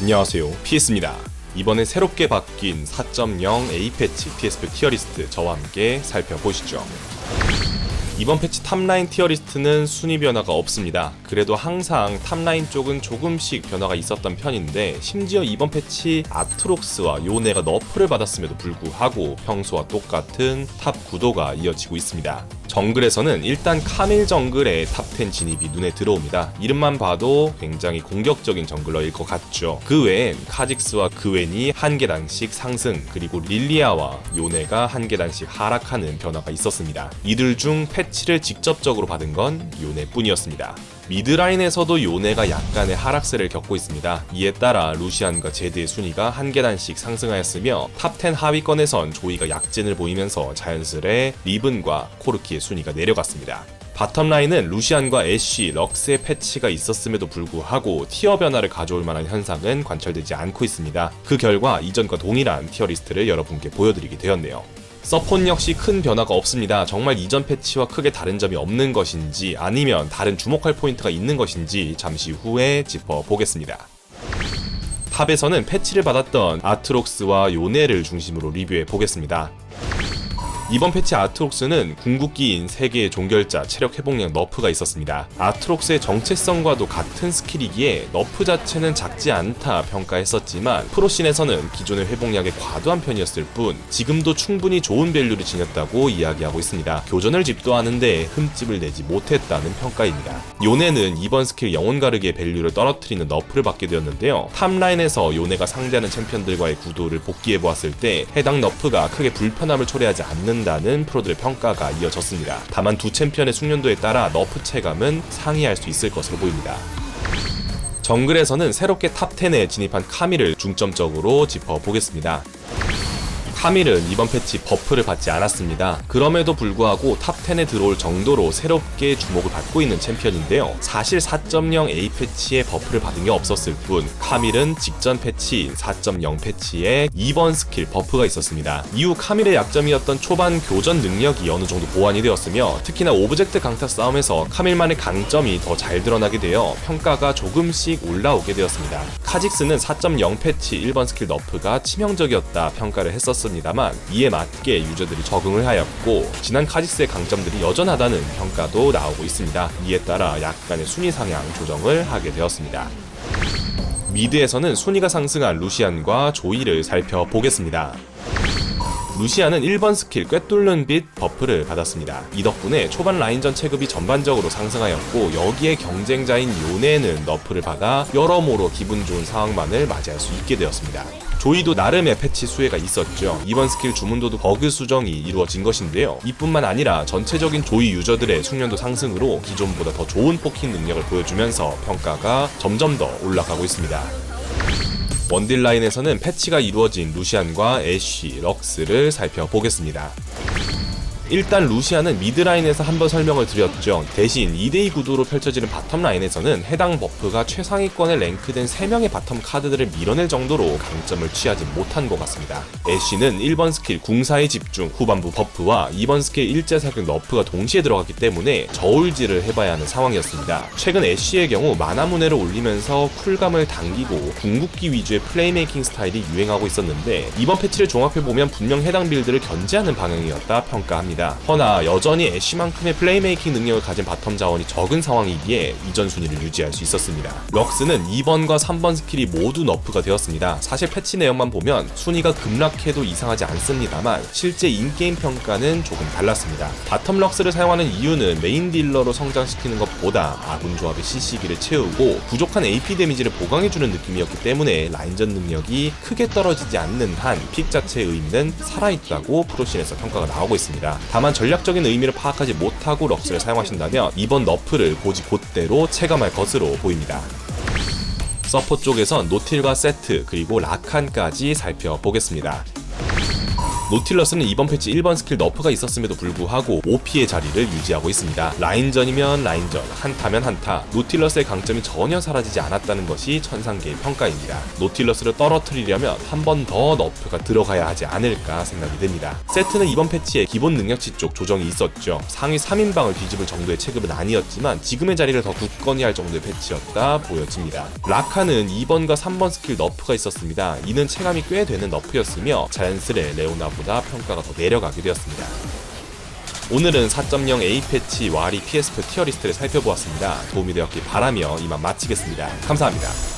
안녕하세요 피스입니다 이번에 새롭게 바뀐 4.0 A 패치 TSP 티어리스트 저와 함께 살펴보시죠 이번 패치 탑라인 티어리스트는 순위 변화가 없습니다. 그래도 항상 탑라인 쪽은 조금씩 변화가 있었던 편인데 심지어 이번 패치 아트록스와 요네가 너프를 받았음에도 불구하고 평소와 똑같은 탑 구도가 이어지고 있습니다. 정글에서는 일단 카밀 정글의 탑10 진입이 눈에 들어옵니다. 이름만 봐도 굉장히 공격적인 정글러일 것 같죠. 그 외엔 카직스와 그웬이 한 계단씩 상승, 그리고 릴리아와 요네가 한 계단씩 하락하는 변화가 있었습니다. 이들 중 패치를 직접적으로 받은 건 요네뿐이었습니다. 미드라인에서도 요네가 약간의 하락세를 겪고 있습니다. 이에 따라 루시안과 제드의 순위가 한 계단씩 상승하였으며 탑10 하위권에선 조이가 약진을 보이면서 자연스레 리븐과 코르키의 순위가 내려갔습니다. 바텀 라인은 루시안과 애쉬, 럭스의 패치가 있었음에도 불구하고 티어 변화를 가져올 만한 현상은 관철되지 않고 있습니다. 그 결과 이전과 동일한 티어 리스트를 여러분께 보여드리게 되었네요. 서폰 역시 큰 변화가 없습니다. 정말 이전 패치와 크게 다른 점이 없는 것인지 아니면 다른 주목할 포인트가 있는 것인지 잠시 후에 짚어보겠습니다. 탑에서는 패치를 받았던 아트록스와 요네를 중심으로 리뷰해 보겠습니다. 이번 패치 아트록스는 궁극기인 3개의 종결자 체력 회복량 너프가 있었습니다. 아트록스의 정체성과도 같은 스킬이기에 너프 자체는 작지 않다 평가했었지만 프로씬에서는 기존의 회복량에 과도한 편이었을 뿐 지금도 충분히 좋은 밸류를 지녔다고 이야기하고 있습니다. 교전을 집도하는데 흠집을 내지 못했다는 평가입니다. 요네는 이번 스킬 영혼 가르기의 밸류를 떨어뜨리는 너프를 받게 되었는데요. 탑라인에서 요네가 상대하는 챔피언들과의 구도를 복귀해 보았을 때 해당 너프가 크게 불편함을 초래하지 않는 않는다는 프로들의 평가가 이어졌습니다. 다만 두 챔피언의 숙련도에 따라 너프 체감은 상이할 수 있을 것으로 보입니다. 정글에서는 새롭게 탑10에 진입한 카미를 중점적으로 짚어보겠습니다. 카밀은 이번 패치 버프를 받지 않았습니다. 그럼에도 불구하고 탑10에 들어올 정도로 새롭게 주목을 받고 있는 챔피언인데요. 사실 4.0 A 패치에 버프를 받은 게 없었을 뿐 카밀은 직전 패치인 4.0 패치에 2번 스킬 버프가 있었습니다. 이후 카밀의 약점이었던 초반 교전 능력이 어느 정도 보완이 되었으며 특히나 오브젝트 강타 싸움에서 카밀만의 강점이 더 잘 드러나게 되어 평가가 조금씩 올라오게 되었습니다. 카직스는 4.0 패치 1번 스킬 너프가 치명적이었다 평가를 했었습니다. 있었습니다만 이에 맞게 유저들이 적응을 하였고 지난 카직스의 강점들이 여전하다는 평가도 나오고 있습니다. 이에 따라 약간의 순위 상향 조정을 하게 되었습니다. 미드에서는 순위가 상승한 루시안과 조이를 살펴보겠습니다. 루시아는 1번 스킬 꿰뚫는 빛 버프를 받았습니다. 이 덕분에 초반 라인전 체급이 전반적으로 상승하였고 여기에 경쟁자인 요네는 너프를 받아 여러모로 기분 좋은 상황만을 맞이할 수 있게 되었습니다. 조이도 나름의 패치 수혜가 있었죠. 이번 스킬 주문도도 버그 수정이 이루어진 것인데요. 이뿐만 아니라 전체적인 조이 유저들의 숙련도 상승으로 기존보다 더 좋은 포킹 능력을 보여주면서 평가가 점점 더 올라가고 있습니다. 원딜 라인에서는 패치가 이루어진 루시안과 애쉬, 럭스를 살펴보겠습니다. 일단 루시아는 미드라인에서 한번 설명을 드렸죠. 대신 2대2 구도로 펼쳐지는 바텀라인에서는 해당 버프가 최상위권에 랭크된 3명의 바텀 카드들을 밀어낼 정도로 강점을 취하지 못한 것 같습니다. 애쉬는 1번 스킬 궁사의 집중 후반부 버프와 2번 스킬 일제 사격 너프가 동시에 들어갔기 때문에 저울질을 해봐야 하는 상황이었습니다. 최근 애쉬의 경우 마나문해를 올리면서 쿨감을 당기고 궁극기 위주의 플레이메이킹 스타일이 유행하고 있었는데 이번 패치를 종합해보면 분명 해당 빌드를 견제하는 방향이었다 평가합니다. 있습니다. 허나 여전히 애쉬만큼의 플레이메이킹 능력을 가진 바텀 자원이 적은 상황이기에 이전 순위를 유지할 수 있었습니다. 럭스는 2번과 3번 스킬이 모두 너프가 되었습니다. 사실 패치 내용만 보면 순위가 급락해도 이상하지 않습니다만 실제 인게임 평가는 조금 달랐습니다. 바텀 럭스를 사용하는 이유는 메인 딜러로 성장시키는 것보다 아군 조합의 CC기를 채우고 부족한 AP 데미지를 보강해주는 느낌이었기 때문에 라인전 능력이 크게 떨어지지 않는 한 픽 자체의 의미는 살아있다고 프로신에서 평가가 나오고 있습니다. 다만 전략적인 의미를 파악하지 못하고 럭스를 사용하신다면 이번 너프를 고지 곧대로 체감할 것으로 보입니다. 서포 쪽에선 노틸과 세트 그리고 라칸까지 살펴보겠습니다. 노틸러스는 이번 패치 1번 스킬 너프가 있었음에도 불구하고 OP의 자리를 유지하고 있습니다. 라인전이면 라인전, 한타면 한타, 노틸러스의 강점이 전혀 사라지지 않았다는 것이 천상계의 평가입니다. 노틸러스를 떨어뜨리려면 한 번 더 너프가 들어가야 하지 않을까 생각이 듭니다. 세트는 이번 패치에 기본 능력치 쪽 조정이 있었죠. 상위 3인방을 뒤집을 정도의 체급은 아니었지만 지금의 자리를 더 굳건히 할 정도의 패치였다 보여집니다. 라카는 2번과 3번 스킬 너프가 있었습니다. 이는 체감이 꽤 되는 너프였으며 자연스레 레오나 보다 평가가 더 내려가게 되었습니다. 오늘은 4.0 A 패치 와리 PSP 티어 리스트를 살펴보았습니다. 도움이 되었길 바라며 이만 마치겠습니다. 감사합니다.